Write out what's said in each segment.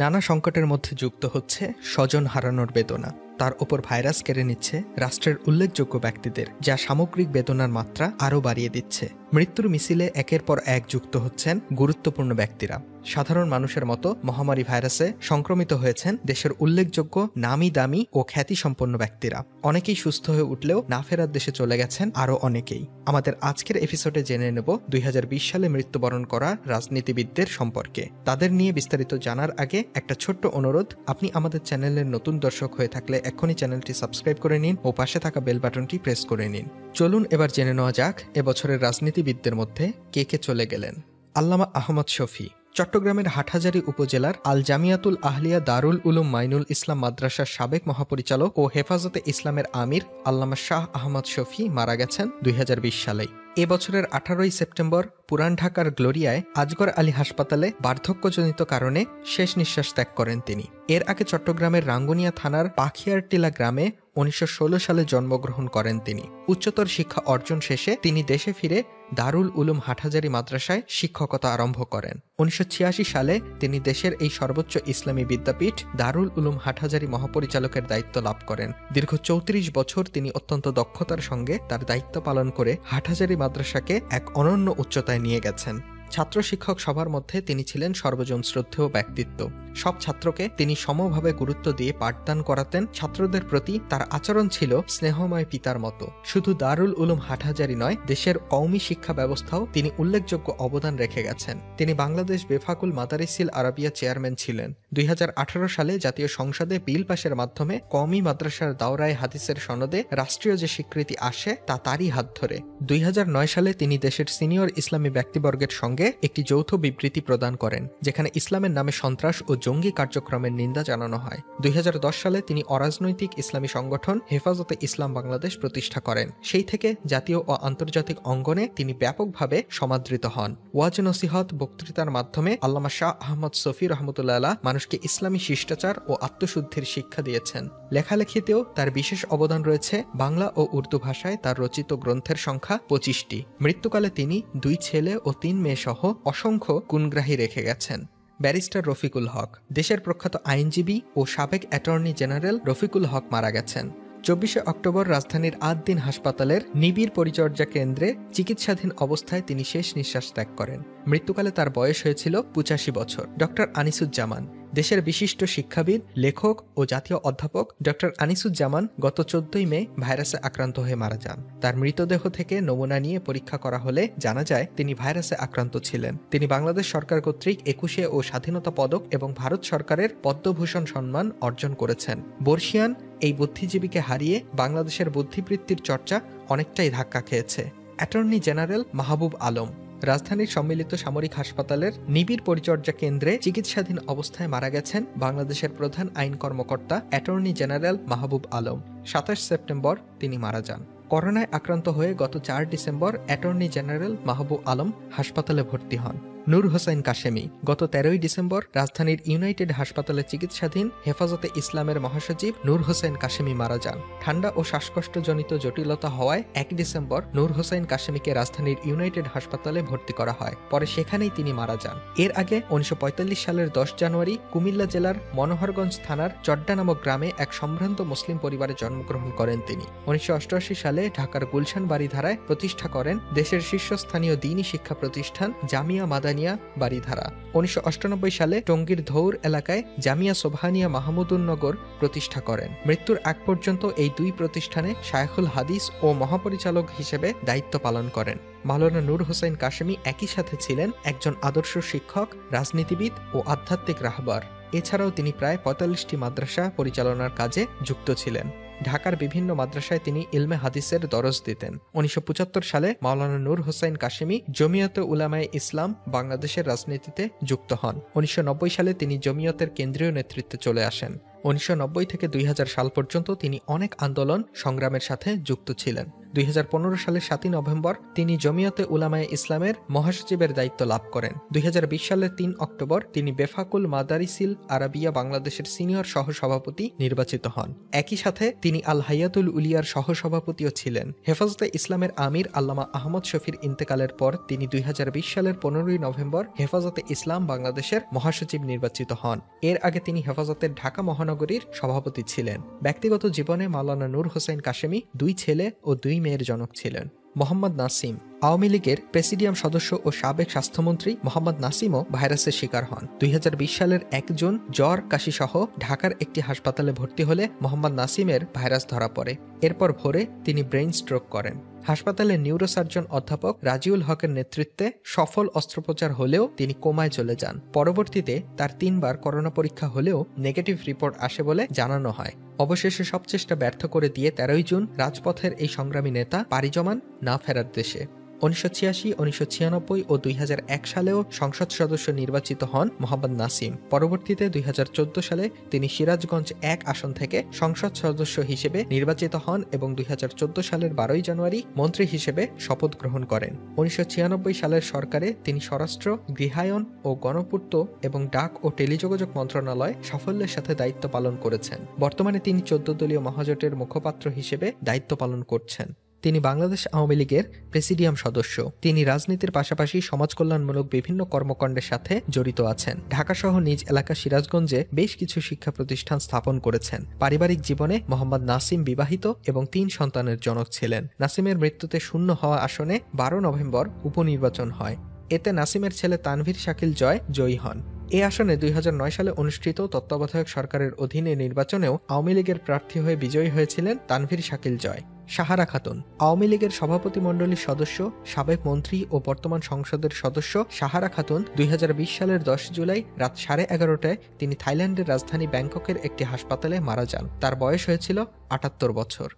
নানা সংকটের মধ্যে যুক্ত হচ্ছে স্বজন হারানোর বেদনা। তার ওপর ভাইরাস কেড়ে নিচ্ছে রাষ্ট্রের উল্লেখযোগ্য ব্যক্তিদের, যা সামগ্রিক বেদনার মাত্রা আরও বাড়িয়ে দিচ্ছে। মৃত্যুর মিছিলে একের পর এক যুক্ত হচ্ছেন গুরুত্বপূর্ণ ব্যক্তিরা। সাধারণ মানুষের মতো মহামারী ভাইরাসে সংক্রমিত হয়েছেন দেশের উল্লেখযোগ্য নামি দামি ও খ্যাতিসম্পন্ন ব্যক্তিরা। অনেকেই সুস্থ হয়ে উঠলেও না ফেরার দেশে চলে গেছেন আরও অনেকেই। আমাদের আজকের এপিসোডে জেনে নেব দুই হাজার বিশ সালে মৃত্যুবরণ করা রাজনীতিবিদদের সম্পর্কে। তাদের নিয়ে বিস্তারিত জানার আগে একটা ছোট্ট অনুরোধ, আপনি আমাদের চ্যানেলের নতুন দর্শক হয়ে থাকলে এখনই চ্যানেলটি সাবস্ক্রাইব করে নিন ও পাশে থাকা বেল বাটনটি প্রেস করে নিন। চলুন এবার জেনে নেওয়া যাক, এবছরের রাজনীতিবিদদের মধ্যে কে কে চলে গেলেন। আল্লামা আহমদ শফি চট্টগ্রামের হাটহাজারী উপজেলার আল জামিয়াতুল আহলিয়া দারুল উলুম মাইনুল ইসলাম মাদ্রাসার সাবেক মহাপরিচালক ও হেফাজতে ইসলামের আমির আল্লামা শাহ আহমদ শফি মারা গেছেন দুই হাজার বিশ সালে। এ বছরের আঠারোই সেপ্টেম্বর পুরান ঢাকার গ্লোরিয়ায় আজগর আলী হাসপাতালে বার্ধক্যজনিত কারণে শেষ নিঃশ্বাস ত্যাগ করেন তিনি। এর আগে চট্টগ্রামের রাঙ্গুনিয়া থানার পাখিয়ারটিলা গ্রামে উনিশশো ষোলো সালে জন্মগ্রহণ করেন তিনি। উচ্চতর শিক্ষা অর্জন শেষে তিনি দেশে ফিরে দারুল উলুম হাটহাজারি মাদ্রাসায় শিক্ষকতা আরম্ভ করেন। উনিশশো ছিয়াশি সালে তিনি দেশের এই সর্বোচ্চ ইসলামী বিদ্যাপীঠ দারুল উলুম হাটহাজারি মহাপরিচালকের দায়িত্ব লাভ করেন। দীর্ঘ চৌত্রিশ বছর তিনি অত্যন্ত দক্ষতার সঙ্গে তার দায়িত্ব পালন করে হাটহাজারি মাদ্রাসাকে এক অনন্য উচ্চতায় নিয়ে গেছেন। ছাত্র শিক্ষক সভার মধ্যে তিনি ছিলেন সর্বজন শ্রদ্ধেয় ব্যক্তিত্ব। সব ছাত্রকে তিনি সমভাবে গুরুত্ব দিয়ে পাঠদান করাতেন। ছাত্রদের প্রতি তার আচরণ ছিল স্নেহময় পিতার মতো। শুধু দারুল উলুম হাটহাজারি নয়, দেশের কওমি শিক্ষা ব্যবস্থাও তিনি উল্লেখযোগ্য অবদান রেখে গেছেন। তিনি বাংলাদেশ বেফাকুল মাদারিসিল আরাবিয়া চেয়ারম্যান ছিলেন। দুই হাজার আঠারো সালে জাতীয় সংসদে বিল পাশের মাধ্যমে কওমি মাদ্রাসার দাওরায় হাদিসের সনদে রাষ্ট্রীয় যে স্বীকৃতি আসে, তা তারই হাত ধরে। দুই সালে তিনি দেশের সিনিয়র ইসলামী ব্যক্তিবর্গের সঙ্গে একটি যৌথ বিবৃতি প্রদান করেন, যেখানে ইসলামের নামে সন্ত্রাস ও জঙ্গি কার্যক্রমের নিন্দা জানানো হয়। দুই হাজার দশ সালে তিনি অরাজনৈতিক ইসলামী সংগঠন হেফাজতে ইসলাম বাংলাদেশ প্রতিষ্ঠা করেন। সেই থেকে জাতীয় ও আন্তর্জাতিক অঙ্গনে তিনি ব্যাপকভাবে সমাদৃত হন। ওয়াজ নসিহত বক্তৃতার মাধ্যমে আল্লামা শাহ আহমদ সফি রহমতুল্লাহ মানুষকে ইসলামী শিষ্টাচার ও আত্মশুদ্ধির শিক্ষা দিয়েছেন। লেখালেখিতেও তার বিশেষ অবদান রয়েছে। বাংলা ও উর্দু ভাষায় তার রচিত গ্রন্থের সংখ্যা পঁচিশটি। মৃত্যুকালে তিনি দুই ছেলে ও তিন মেয়ে সহ অসংখ্য গুণগ্রাহী রেখে গেছেন। ব্যারিস্টার রফিকুল হক। দেশের প্রখ্যাত আইনজীবী ও সাবেক অ্যাটর্নি জেনারেল রফিকুল হক মারা গেছেন। চব্বিশে অক্টোবর রাজধানীর আদ্দিন হাসপাতালের নিবিড় পরিচর্যা কেন্দ্রে চিকিৎসাধীন অবস্থায় তিনি শেষ নিঃশ্বাস ত্যাগ করেন। মৃত্যুকালে তার বয়স হয়েছিল পঁচাশি বছর। ডক্টর আনিসুজ্জামান। দেশের বিশিষ্ট শিক্ষাবিদ, লেখক ও জাতীয় অধ্যাপক ডক্টর আনিসুজ্জামান গত চোদ্দই মে ভাইরাসে আক্রান্ত হয়ে মারা যান। তার মৃতদেহ থেকে নমুনা নিয়ে পরীক্ষা করা হলে জানা যায় তিনি ভাইরাসে আক্রান্ত ছিলেন। তিনি বাংলাদেশ সরকার কর্তৃক একুশে ও স্বাধীনতা পদক এবং ভারত সরকারের পদ্মভূষণ সম্মান অর্জন করেছেন। বর্ষিয়ান এই বুদ্ধিজীবীকে হারিয়ে বাংলাদেশের বুদ্ধিবৃত্তির চর্চা অনেকটাই ধাক্কা খেয়েছে। Attorney general Mahbub Alam. রাজধানীর সম্মিলিত সামরিক হাসপাতালের নিবিড় পরিচর্যা কেন্দ্রে চিকিৎসাধীন অবস্থায় মারা গেছেন বাংলাদেশের প্রধান আইন কর্মকর্তা অ্যাটর্নি জেনারেল মাহবুব আলম। সাতাশ সেপ্টেম্বর তিনি মারা যান। করোনায় আক্রান্ত হয়ে গত চার December attorney general Mahbub Alam হাসপাতালে ভর্তি হন। নূর হোসেন কাশেমি, গত তেরোই ডিসেম্বর রাজধানীর ইউনাইটেড হাসপাতালে চিকিৎসাধীন হেফাজতে ইসলামের মহাসচিব নূর হোসেন কাশেমি মারা যান। ঠান্ডা ও শ্বাসকষ্টজনিত জটিলতা হওয়ায় এক ডিসেম্বর নূর হোসেন কাশেমিকে রাজধানীর ইউনাইটেড হাসপাতালে ভর্তি করা হয়। পরে সেখানেই তিনি মারা যান। এর আগে উনিশশো পঁয়তাল্লিশ সালের দশ জানুয়ারি কুমিল্লা জেলার মনোহরগঞ্জ থানার চড্ডা নামক গ্রামে এক সম্ভ্রান্ত মুসলিম পরিবারে জন্মগ্রহণ করেন তিনি। উনিশশো অষ্টআশি সালে ঢাকার গুলশান বাড়িধারায় প্রতিষ্ঠা করেন দেশের শীর্ষস্থানীয় দিনী শিক্ষা প্রতিষ্ঠান জামিয়া মাদানী সোবহানিয়া বাড়িধারা উনিশশো সালে টঙ্গীর ধৌর এলাকায় জামিয়া সোবহানিয়া মাহমুদুন্নগর প্রতিষ্ঠা করেন। মৃত্যুর আগ পর্যন্ত এই দুই প্রতিষ্ঠানে শায়খুল হাদিস ও মহাপরিচালক হিসেবে দায়িত্ব পালন করেন। মাওলানা নূর হোসেন কাশেমি একই সাথে ছিলেন একজন আদর্শ শিক্ষক, রাজনীতিবিদ ও আধ্যাত্মিক রাহবার। এছাড়াও তিনি প্রায় পঁয়তাল্লিশটি মাদ্রাসা পরিচালনার কাজে যুক্ত ছিলেন। ঢাকার বিভিন্ন মাদ্রাসায় তিনি ইলমে হাদিসের দরজ দিতেন। উনিশশো পঁচাত্তর সালে মাওলানা নূর হোসাইন কাশেমি জমিয়ত উলামায় ইসলাম বাংলাদেশের রাজনীতিতে যুক্ত হন। উনিশশো নব্বই সালে তিনি জমিয়তের কেন্দ্রীয় নেতৃত্বে চলে আসেন। উনিশশো নব্বই থেকে দুই হাজার সাল পর্যন্ত তিনি অনেক আন্দোলন সংগ্রামের সাথে যুক্ত ছিলেন। দুই হাজার পনেরো সালের সাতই নভেম্বর তিনি জমিয়তে উলামায়ে ইসলামের মহাসচিবের দায়িত্ব লাভ করেন। দুই হাজার বিশ সালের তিন অক্টোবর তিনি বেফাকুল মাদারিসিল আরাবিয়া বাংলাদেশের সিনিয়র সহসভাপতি নির্বাচিত হন। একই সাথে তিনি আল হাইয়াতুল উলিয়ার সহসভাপতিও ছিলেন। হেফাজতে ইসলামের আমির আল্লামা আহমদ শফির ইন্তেকালের পর তিনি দুই হাজার বিশ সালের পনেরোই নভেম্বর হেফাজতে ইসলাম বাংলাদেশের মহাসচিব নির্বাচিত হন। এর আগে তিনি হেফাজতের ঢাকা মহানগরীর সভাপতি ছিলেন। ব্যক্তিগত জীবনে মাওলানা নূর হোসেন কাশেমি দুই ছেলে ও দুই মেয়ের জনক ছিলেন। মোহাম্মদ নাসিম, আওয়ামী লীগের প্রেসিডিয়াম সদস্য ও সাবেক স্বাস্থ্যমন্ত্রী মোহাম্মদ নাসিমও ভাইরাসের শিকার হন। দুই হাজার বিশ সালের একজন জ্বর, কাশি সহ ঢাকার একটি হাসপাতালে ভর্তি হলে মোহাম্মদ নাসিমের ভাইরাস ধরা পড়ে। এরপর ভোরে তিনি ব্রেইন স্ট্রোক করেন। হাসপাতালে নিউরোসার্জন অধ্যাপক রাজিউল হকের নেতৃত্বে সফল অস্ত্রোপচার হলেও তিনি কোমায় চলে যান। পরবর্তীতে তার তিনবার করোনা পরীক্ষা হলেও নেগেটিভ রিপোর্ট আসে বলে জানানো হয়। অবশেষে সব চেষ্টা ব্যর্থ করে দিয়ে তেরোই জুন রাজপথের এই সংগ্রামী নেতা পাড়ি জমান না ফেরার দেশে। উনিশশো ছিয়াশি, উনিশশো ছিয়ানব্বই ও দুই হাজার এক সালেও সংসদ সদস্য নির্বাচিত হন মোহাম্মদ নাসিম। পরবর্তীতে দুই হাজার চোদ্দ সালে তিনি সিরাজগঞ্জ এক আসন থেকে সংসদ সদস্য হিসেবে নির্বাচিত হন এবং দুই হাজার চোদ্দ সালের বারোই জানুয়ারি মন্ত্রী হিসেবে শপথ গ্রহণ করেন। উনিশশো ছিয়ানব্বই সালের সরকারে তিনি স্বরাষ্ট্র, গৃহায়ন ও গণপূর্ত এবং ডাক ও টেলিযোগাযোগ মন্ত্রণালয় সাফল্যের সাথে দায়িত্ব পালন করেছেন। বর্তমানে তিনি চোদ্দ দলীয় মহাজোটের মুখপাত্র হিসেবে দায়িত্ব পালন করছেন। তিনি বাংলাদেশ আওয়ামী লীগের প্রেসিডিয়াম সদস্য। তিনি রাজনীতির পাশাপাশি সমাজ কল্যাণমূলক বিভিন্ন কর্মকাণ্ডের সাথে জড়িত আছেন। ঢাকাসহ নিজ এলাকা সিরাজগঞ্জে বেশ কিছু শিক্ষা প্রতিষ্ঠান স্থাপন করেছেন। পারিবারিক জীবনে মোহাম্মদ নাসিম বিবাহিত এবং তিন সন্তানের জনক ছিলেন। নাসিমের মৃত্যুতে শূন্য হওয়া আসনে বারো নভেম্বর উপনির্বাচন হয়। এতে নাসিমের ছেলে তানভীর শাকিল জয় জয়ী হন। এ আসনে দুই হাজার নয় সালে অনুষ্ঠিত তত্ত্বাবধায়ক সরকারের অধীনে নির্বাচনেও আওয়ামী লীগের প্রার্থী হয়ে বিজয়ী হয়েছিলেন তানভীর শাকিল জয়, সাহারা খাতুন। আওয়ামী লীগের সভাপতি মণ্ডলীর সদস্য, সাবেক মন্ত্রী ও বর্তমান সংসদের সদস্য সাহারা খাতুন দুই হাজার বিশ সালের দশ জুলাই রাত সাড়ে এগারোটায় তিনি থাইল্যান্ডের রাজধানী ব্যাংককের একটি হাসপাতালে মারা যান। তার বয়স হয়েছিল আটাত্তর বছর।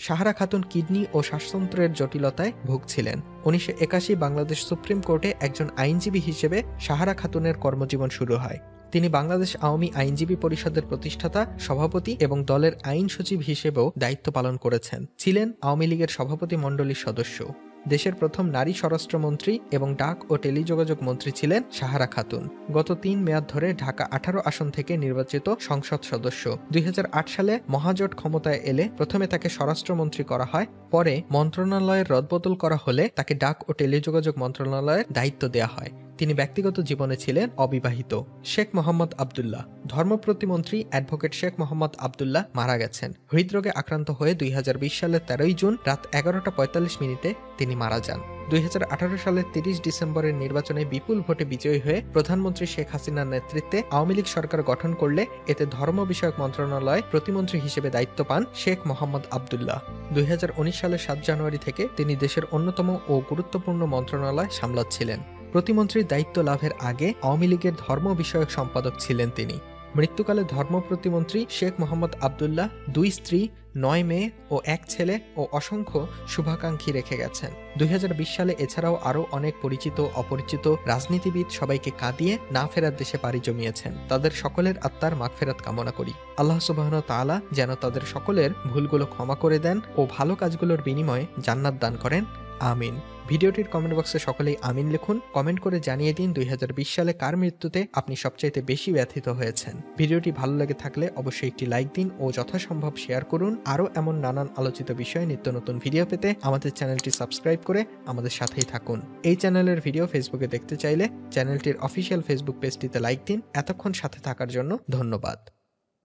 সাহারা খাতুন কিডনি ও শ্বাসতন্ত্রের জটিলতায় ভুগছিলেন। উনিশশো একাশি বাংলাদেশ সুপ্রিম কোর্টে একজন আইনজীবী হিসেবে সাহারা খাতুনের কর্মজীবন শুরু হয়। তিনি বাংলাদেশ আওয়ামী আইনজীবী পরিষদের প্রতিষ্ঠাতা, সভাপতি এবং দলের আইন সচিব হিসেবেও দায়িত্ব পালন করেছেন। ছিলেন আওয়ামী লীগের সভাপতি মণ্ডলীর সদস্য। দেশের প্রথম নারী স্বরাষ্ট্রমন্ত্রী এবং ডাক ও টেলিযোগাযোগ মন্ত্রী ছিলেন সাহারা খাতুন। গত তিন মেয়াদ ধরে ঢাকা আঠারো আসন থেকে নির্বাচিত সংসদ সদস্য। দুই হাজার আট সালে মহাজোট ক্ষমতায় এলে প্রথমে তাকে স্বরাষ্ট্রমন্ত্রী করা হয়, পরে মন্ত্রণালয়ের রদবদল করা হলে তাকে ডাক ও টেলিযোগাযোগ মন্ত্রণালয়ের দায়িত্ব দেওয়া হয়। তিনি ব্যক্তিগত জীবনে ছিলেন অবিবাহিত। শেখ মোহাম্মদ আবদুল্লাহ, ধর্ম প্রতিমন্ত্রী অ্যাডভোকেট শেখ মোহাম্মদ আবদুল্লাহ মারা গেছেন। হৃদরোগে আক্রান্ত হয়ে দুই হাজার বিশ সালের তেরোই জুন রাত এগারোটা পঁয়তাল্লিশ মিনিটে তিনি মারা যান। দুই হাজার আঠারো সালের তিরিশ ডিসেম্বরের নির্বাচনে বিপুল ভোটে বিজয়ী হয়ে প্রধানমন্ত্রী শেখ হাসিনার নেতৃত্বে আওয়ামী লীগ সরকার গঠন করলে এতে ধর্ম বিষয়ক মন্ত্রণালয় প্রতিমন্ত্রী হিসেবে দায়িত্ব পান শেখ মোহাম্মদ আবদুল্লাহ। দুই সালের সাত জানুয়ারি থেকে তিনি দেশের অন্যতম ও গুরুত্বপূর্ণ মন্ত্রণালয় সামলাচ্ছিলেন। প্রতিমন্ত্রীর দায়িত্ব লাভের আগে আওয়ামী লীগের ধর্ম বিষয়ক সম্পাদক ছিলেন তিনি। মৃত্যুকালে ধর্ম প্রতিমন্ত্রী শেখ মোহাম্মদ আবদুল্লাহ দুই স্ত্রী, নয় মেয়ে ও এক ছেলে ও অসংখ্য শুভাকাঙ্ক্ষী রেখে গেছেন। দুই সালে এছাড়াও আরও অনেক পরিচিত, অপরিচিত রাজনীতিবিদ সবাইকে কাঁদিয়ে না ফেরার দেশে পাড়ি জমিয়েছেন। তাদের সকলের আত্মার মাগফেরাত কামনা করি। আল্লাহ সুবাহ তালা যেন তাদের সকলের ভুলগুলো ক্ষমা করে দেন ও ভালো কাজগুলোর বিনিময়ে জান্নাত দান করেন। আমিন। ভিডিওটির কমেন্ট বক্সে সকলেই আমিন লিখুন। কমেন্ট করে জানিয়ে দিন দুই হাজার বিশ সালে কার মৃত্যুতে আপনি সবচাইতে বেশি ব্যথিত হয়েছেন। ভিডিওটি ভালো লাগে থাকলে অবশ্যই একটি লাইক দিন ও যথাসম্ভব শেয়ার করুন। আরও এমন নানান আলোচিত বিষয়ে নিত্য নতুন ভিডিও পেতে আমাদের চ্যানেলটি সাবস্ক্রাইব করে আমাদের সাথেই থাকুন। এই চ্যানেলের ভিডিও ফেসবুকে দেখতে চাইলে চ্যানেলটির অফিসিয়াল ফেসবুক পেজটিতে লাইক দিন। এতক্ষণ সাথে থাকার জন্য ধন্যবাদ।